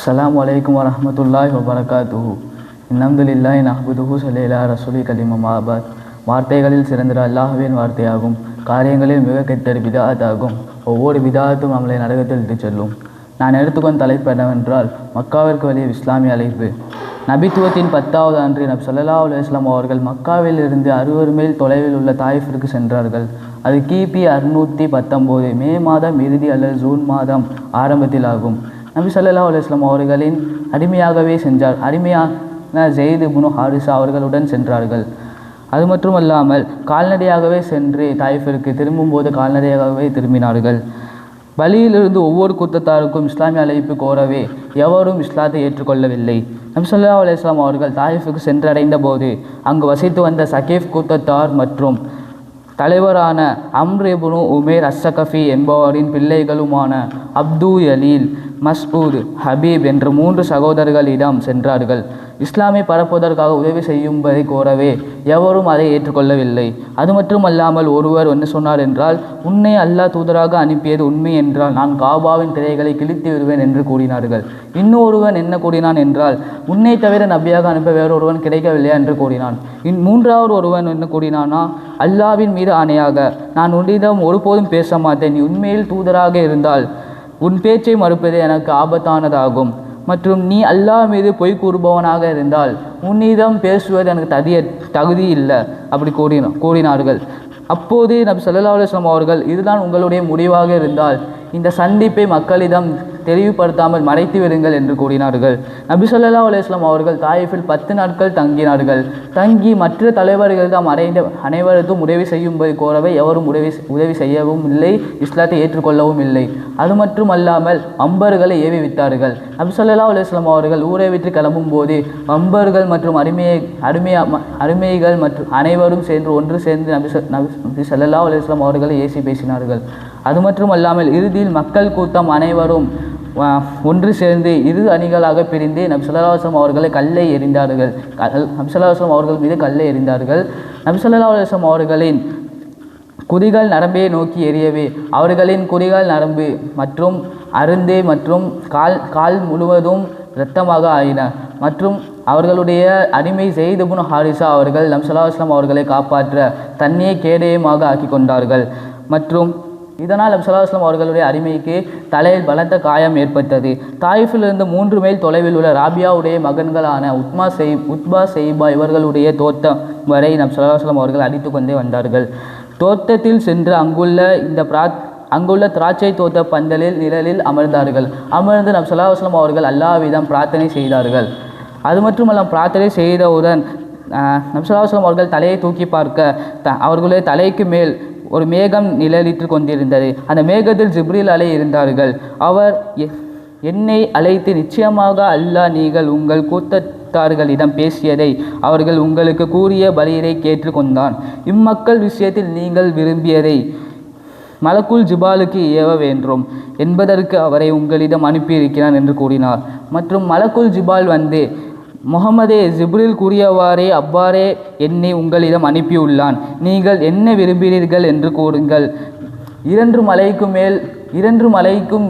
அஸ்ஸலாமு அலைக்கும் வரஹ்மத்துல்லாஹி வபரகாத்துஹு என் நஹ்புதுஹு சல்லேலா ரசூலி கலிமம் ஆபாத் வார்த்தைகளில் சிறந்த அல்லாஹுவின் வார்த்தையாகும் காரியங்களில் மிக கெட்டர் பிதாத்தாகும் ஒவ்வொரு விதாத்தும் நம்மளை நரகத்தில் இட்டுச் செல்லும் நான் எடுத்துக்கொண்ட தலைப்பு என்னவென்றால் மக்காவிற்கு வெளியே இஸ்லாமிய அழைப்பு நபித்துவத்தின் பத்தாவது அன்று நப் ஸல்லல்லாஹு அலைஹி அவர்கள் மக்காவில் இருந்து அறுபது மைல் தொலைவில் உள்ள தாயிஃபிற்கு சென்றார்கள் அது கிபி அறுநூற்றி பத்தொம்போது மே மாதம் இறுதி அல்லது ஜூன் மாதம் ஆரம்பத்தில் ஆகும் நபி ஸல்லல்லாஹு அலுவலாம் அவர்களின் அடிமையாகவே சென்றார். அடிமையான ஜெயிது இப்னு ஹாரிசா அவர்களுடன் சென்றார்கள். அது மட்டுமல்லாமல் கால்நடையாகவே சென்று தாய்ஃபிற்கு திரும்பும்போது கால்நடையாகவே திரும்பினார்கள். வழியிலிருந்து ஒவ்வொரு கூட்டத்தாருக்கும் இஸ்லாமிய அழைப்பு கோரவே எவரும் இஸ்லாத்தை ஏற்றுக்கொள்ளவில்லை. நம்சல்லா ஸல்லல்லாஹு அவர்கள் தாயிஃபுக்கு சென்றடைந்த போது அங்கு வசித்து வந்த சகீஃப் கூட்டத்தார் மற்றும் தலைவரான அம்ரேபுனு உமேர் அஸ்ஸகஃபி என்பவரின் பிள்ளைகளுமான அப்து யலீல் மஸ்ஊத் ஹபீப் என்ற மூன்று சகோதரர்களிடம் சென்றார்கள். இஸ்லாமை பரப்புவதற்காக உதவி செய்யும்படி கோரவே எவரும் அதை ஏற்றுக்கொள்ளவில்லை. அது மட்டுமல்லாமல் ஒருவர் என்ன சொன்னார் என்றால் உன்னை அல்லாஹ் தூதராக அனுப்பியது உண்மை என்றால் நான் காபாவின் திரைகளை கிழித்து விடுவேன் என்று கூறினார்கள். இன்னொருவன் என்ன கூறினான் என்றால் உன்னை தவிர நபியாக அனுப்ப வேறொருவன் கிடைக்கவில்லையா? என்று கூறினான். இன் மூன்றாவது ஒருவன் என்ன கூறினானா அல்லாவின் மீது ஆணையாக நான் உன்னிடம் ஒருபோதும் பேச மாட்டேன். நீ உண்மையில் தூதராக இருந்தால் உன் பேச்சை மறுப்பது எனக்கு ஆபத்தானதாகும். மற்றும் நீ அல்லாஹ் மீது பொய் கூறுபவனாக இருந்தால் உன்னிடம் பேசுவது எனக்கு ததிய தகுதி இல்லை அப்படி கூறின கூறினார்கள். அப்போது நம் சல்லா அலைஹி அவர்கள் இதுதான் உங்களுடைய முடிவாக இருந்தால் இந்த சந்திப்பை மக்களிடம் தெளிவுபடுத்தாமல் மறைத்து விடுங்கள் என்று கூறினார்கள். நபி ஸல்லல்லாஹு அவர்கள் தாயிஃபில் பத்து நாட்கள் தங்கினார்கள். தங்கி மற்ற தலைவர்களிடம் அடைந்த அனைவருக்கும் உதவி செய்யும்படி கோரவே எவரும் உதவி உதவி செய்யவும் இல்லை இஸ்லாத்தை ஏற்றுக்கொள்ளவும் இல்லை. அது மட்டுமல்லாமல் அம்பர்களை ஏவி விட்டார்கள். நபி ஸல்லல்லாஹு அவர்கள் ஊரை விட்டு கிளம்பும் போது அம்பர்கள் மற்றும் அருமையை அருமையா அருமைகள் மற்றும் அனைவரும் சேர்ந்து ஒன்று சேர்ந்து நபி நபி நபி அலுவலாம் அவர்களை ஏசி பேசினார்கள். அது மட்டுமல்லாமல் இறுதியில் மக்கள் கூட்டம் அனைவரும் ஒன்று சேர்ந்து இரு அணிகளாக பிரிந்து நபி அவர்களை கல்லை எறிந்தார்கள். கல்- நபி அவர்கள் மீது கல்லை எறிந்தார்கள். நபி ஸல்லல்லாஹு அவர்களின் குறிகள் நரம்பை நோக்கி எரியவே அவர்களின் குறிகள் நரம்பு மற்றும் அருந்தே மற்றும் கால் கால் முழுவதும் இரத்தமாக ஆயின. மற்றும் அவர்களுடைய அடிமை ஜெயிதுபுன் ஹாரிசா அவர்கள் நம் அவர்களை காப்பாற்ற தண்ணியை கேடயமாக ஆக்கி கொண்டார்கள். மற்றும் இதனால் நம் அவர்களுடைய அருமைக்கு தலையில் பலத்த காயம் ஏற்பட்டது. தாயிஃபிலிருந்து மூன்று மைல் தொலைவில் உள்ள ராபியாவுடைய மகன்களான உத்மா செய் உத்பா செய்பா இவர்களுடைய தோட்டம் வரை நம் அவர்கள் அடித்து கொண்டே வந்தார்கள். தோட்டத்தில் சென்று அங்குள்ள இந்த பிராத் அங்குள்ள திராட்சை தோட்ட பந்தலில் நிழலில் அமர்ந்தார்கள். அமர்ந்து நம் சலாஹ்லாம் அவர்கள் அல்லாவிடம் பிரார்த்தனை செய்தார்கள். அது மட்டுமல்ல பிரார்த்தனை செய்தவுடன் நம் சலாஹ்லாம் அவர்கள் தலையை தூக்கி பார்க்க த அவர்களுடைய தலைக்கு மேல் ஒரு மேகம் நிழலிட்டு கொண்டிருந்தது. அந்த மேகத்தில் ஜிப்ரில் அலை இருந்தார்கள். அவர் எ- என்னை அழைத்து நிச்சயமாக அல்லாஹ் நீங்கள் உங்கள் கூட்டத்தார்களிடம் பேசியதை அவர்கள் உங்களுக்கு கூறிய பலியரை கேட்டுக்கொண்டான் இம்மக்கள் விஷயத்தில் நீங்கள் விரும்பியதை மலக்குல் ஜிபாலுக்கு ஏவ வேண்டும் என்பதற்கு அவரை உங்களிடம் அனுப்பியிருக்கிறான் என்று கூறினார். மற்றும் மலக்குல் ஜிபால் வந்து முகமதே ஜிப்ரில் கூறியவாறே அவ்வாறே என்னை உங்களிடம் அனுப்பியுள்ளான். நீங்கள் என்ன விரும்புகிறீர்கள் என்று கூறுங்கள். இரண்டு மலைக்கு மேல் இரண்டு மலைக்கும்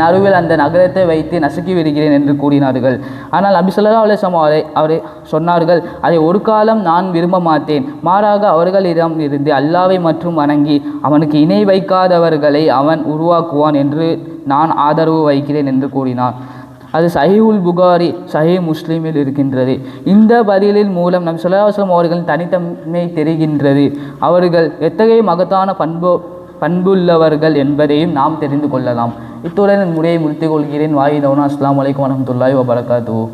நடுவில் அந்த நகரத்தை வைத்து நசுக்கி விடுகிறேன் என்று கூறினார்கள். ஆனால் அபிசல்லா ஸல்லல்லாஹு அவரை அவரை சொன்னார்கள் அதை ஒரு காலம் நான் விரும்ப மாட்டேன். மாறாக அவர்களிடம் இருந்து அல்லாவை மற்றும் வணங்கி அவனுக்கு இணை வைக்காதவர்களை அவன் உருவாக்குவான் என்று நான் ஆதரவு வைக்கிறேன் என்று கூறினார். அது சஹீஹுல் புகாரி சஹி முஸ்லீமில் இருக்கின்றது. இந்த பதிலின் மூலம் நம் சுல்லாஸ்லம் அவர்களின் தனித்தன்மை தெரிகின்றது. அவர்கள் எத்தகைய மகத்தான பண்பு பண்புள்ளவர்கள் என்பதையும் நாம் தெரிந்து கொள்ளலாம். இத்துடன் முறையை முடித்துக் கொள்கிறேன். வாயு தவுனா அஸ்லாம் வலைக்கம் வரமத்துல்லாய் வபரகாத்து